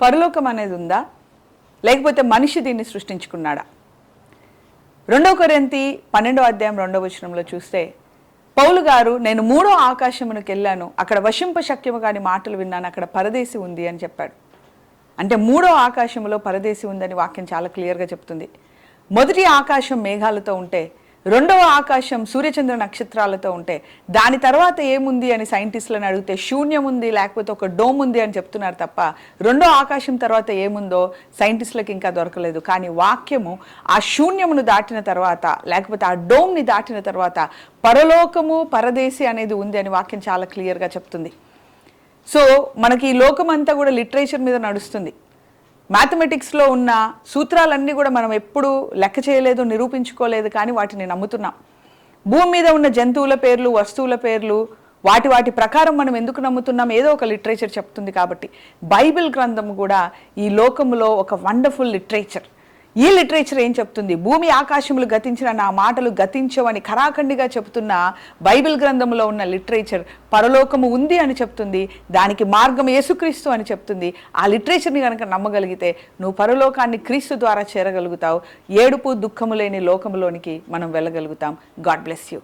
పరలోకం అనేది ఉందా? లేకపోతే మనిషి దీన్ని సృష్టించుకున్నాడా? రెండవ కొరింతి పన్నెండో అధ్యాయం రెండవ వచనంలో చూస్తే పౌలు గారు నేను మూడో ఆకాశమునికి వెళ్ళాను. అక్కడ వశింప శక్యము కాని మాటలు విన్నాను. అక్కడ పరదేశి ఉంది అని చెప్పాడు. అంటే మూడో ఆకాశంలో పరదేశి ఉందని వాక్యం చాలా క్లియర్గా చెప్తుంది. మొదటి ఆకాశం మేఘాలతో ఉంటే రెండవ ఆకాశం సూర్యచంద్ర నక్షత్రాలతో ఉంటే దాని తర్వాత ఏముంది అని సైంటిస్టులను అడిగితే శూన్యం ఉంది లేకపోతే ఒక డోమ్ ఉంది అని చెప్తున్నారు తప్ప రెండో ఆకాశం తర్వాత ఏముందో సైంటిస్టులకు ఇంకా దొరకలేదు. కానీ వాక్యము ఆ శూన్యమును దాటిన తర్వాత లేకపోతే ఆ డోమ్ని దాటిన తర్వాత పరలోకము పరదేశి అనేది ఉంది అని వాక్యం చాలా క్లియర్గా చెప్తుంది. సో మనకి ఈ లోకం అంతా కూడా లిటరేచర్ మీద నడుస్తుంది. మ్యాథమెటిక్స్లో ఉన్న సూత్రాలన్నీ కూడా మనం ఎప్పుడు లెక్క చేయలేదు నిరూపించుకోలేదు కానీ వాటిని నమ్ముతున్నాం. భూమి మీద ఉన్న జంతువుల పేర్లు వస్తువుల పేర్లు వాటి వాటి ప్రకారం మనం ఎందుకు నమ్ముతున్నాం? ఏదో ఒక లిటరేచర్ చెప్తుంది కాబట్టి. బైబిల్ గ్రంథం కూడా ఈ లోకంలో ఒక వండర్ఫుల్ లిటరేచర్. ఈ లిటరేచర్ ఏం చెప్తుంది? భూమి ఆకాశములు గతించిన నా మాటలు గతించవని ఖరాఖండిగా చెప్తున్న బైబిల్ గ్రంథంలో ఉన్న లిటరేచర్ పరలోకము ఉంది అని చెప్తుంది. దానికి మార్గం యేసుక్రీస్తు అని చెప్తుంది. ఆ లిటరేచర్ని కనుక నమ్మగలిగితే నువ్వు పరలోకాన్ని క్రీస్తు ద్వారా చేరగలుగుతావు. ఏడుపు దుఃఖము లేని లోకములోనికి మనం వెళ్ళగలుగుతాం. God bless you.